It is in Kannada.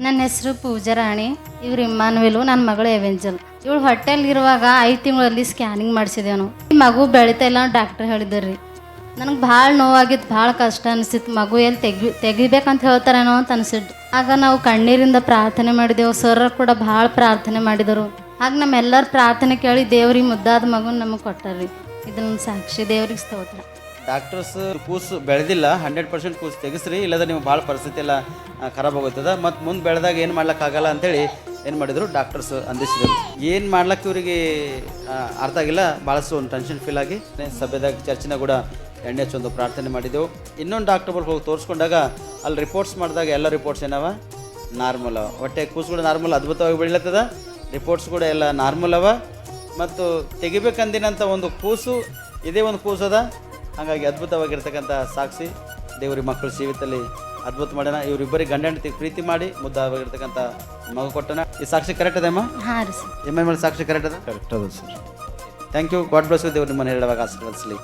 ನನ್ನ ಹೆಸರು ಪೂಜಾ ರಾಣಿ. ಇವ್ರು ಇಮ್ಮಾನ್ವಿಲು ನನ್ನ ಮಗಳು ಎವೆಂಜಲ್. ಇವಳು ಹೊಟ್ಟೆಲಿ ಇರುವಾಗ ಐದು ತಿಂಗಳಲ್ಲಿ ಸ್ಕ್ಯಾನಿಂಗ್ ಮಾಡಿಸಿದೆವು ಈ ಮಗು ಬೆಳಿತಾ ಇಲ್ಲ ಡಾಕ್ಟರ್ ಹೇಳಿದ್ರಿ ನನಗೆ ಭಾಳ ನೋವಾಗಿತ್ತು, ಭಾಳ ಕಷ್ಟ ಅನಿಸಿತ್ತು. ಮಗು ಎಲ್ಲಿ ತೆಗಿ, ತೆಗಿಬೇಕಂತ ಹೇಳ್ತಾರೇನೋ ಅಂತ ಅನಿಸಿದ್ದು. ಆಗ ನಾವು ಕಣ್ಣೀರಿಂದ ಪ್ರಾರ್ಥನೆ ಮಾಡಿದೆವು. ಸರ್ ಕೂಡ ಭಾಳ ಪ್ರಾರ್ಥನೆ ಮಾಡಿದರು. ಆಗ ನಮ್ಮೆಲ್ಲರ ಪ್ರಾರ್ಥನೆ ಕೇಳಿ ದೇವ್ರಿಗೆ ಮುದ್ದಾದ ಮಗು ನಮಗೆ ಕೊಟ್ಟಾರ್ರಿ. ಇದನ್ನ ಸಾಕ್ಷಿ ದೇವ್ರಿಗೆ ಸ್ತೋತ್ರ. ಡಾಕ್ಟರ್ಸ್ ಕೂಸು ಬೆಳೆದಿಲ್ಲ ಹಂಡ್ರೆಡ್ ಪರ್ಸೆಂಟ್ ಕೂಸು ತೆಗೆಸ್ರಿ ಇಲ್ಲದ ನೀವು ಭಾಳ ಪರಿಸ್ಥಿತಿ ಎಲ್ಲ ಖರಾಬ್ ಆಗುತ್ತದೆ ಮತ್ತು ಮುಂದೆ ಬೆಳೆದಾಗ ಏನು ಮಾಡ್ಲಿಕ್ಕಾಗಲ್ಲ ಅಂತೇಳಿ ಏನು ಮಾಡಿದರು ಡಾಕ್ಟರ್ಸ್ ಅಂದಿಸಿದರು. ಏನು ಮಾಡ್ಲಿಕ್ಕೆ ಇವರಿಗೆ ಅರ್ಥ ಆಗಿಲ್ಲ, ಭಾಳಷ್ಟು ಒಂದು ಟೆನ್ಷನ್ ಫೀಲ್ ಆಗಿ ಸಭೆದಾಗ ಚರ್ಚಿನ ಕೂಡ ಎಣ್ಣೆ ಹಚ್ಚೊಂದು ಪ್ರಾರ್ಥನೆ ಮಾಡಿದೆವು. ಇನ್ನೊಂದು ಡಾಕ್ಟರ್ ಬರ್ಗೆ ಹೋಗಿ ತೋರಿಸ್ಕೊಂಡಾಗ ಅಲ್ಲಿ ರಿಪೋರ್ಟ್ಸ್ ಮಾಡಿದಾಗ ಎಲ್ಲ ರಿಪೋರ್ಟ್ಸ್ ಏನವ? ನಾರ್ಮಲ್ ಅವ. ಒಟ್ಟೆ ಕೂಸುಗಳು ನಾರ್ಮಲ್ ಅದ್ಭುತವಾಗಿ ಬೆಳಿಲತ್ತದ. ರಿಪೋರ್ಟ್ಸ್ ಕೂಡ ಎಲ್ಲ ನಾರ್ಮಲ್ ಅವ. ಮತ್ತು ತೆಗಿಬೇಕಂದಿನಂಥ ಒಂದು ಕೂಸು, ಇದೇ ಒಂದು ಕೂಸು ಅದ. ಹಾಗಾಗಿ ಅದ್ಭುತವಾಗಿರ್ತಕ್ಕಂಥ ಸಾಕ್ಷಿ ದೇವರಿ ಮಕ್ಕಳ ಜೀವಿತದಲ್ಲಿ ಅದ್ಭುತ ಮಾಡೋಣ. ಇವರಿಬ್ಬರಿಗೆ ಗಂಡ ಹೆಂಡತಿ ಪ್ರೀತಿ ಮಾಡಿ ಮುದ್ದಾಗಿರ್ತಕ್ಕಂಥ ಮಗು ಕೊಟ್ಟನ ಈ ಸಾಕ್ಷಿ ಕರೆಕ್ಟ್ ಹಾಂ ರೀ ಸರ್. ಎಂ ಎಂ ಎಲ್ ಸಾಕ್ಷಿ ಕರೆಕ್ಟ್ ಅದ? ಕರೆಕ್ಟ್ ಅದ sir. Thank you God bless ದೇವ್ರು ನಿಮ್ಮನ್ನು ಹೇಳುವಾಗ ಆಶೀರ್ವದಿಸಲಿ.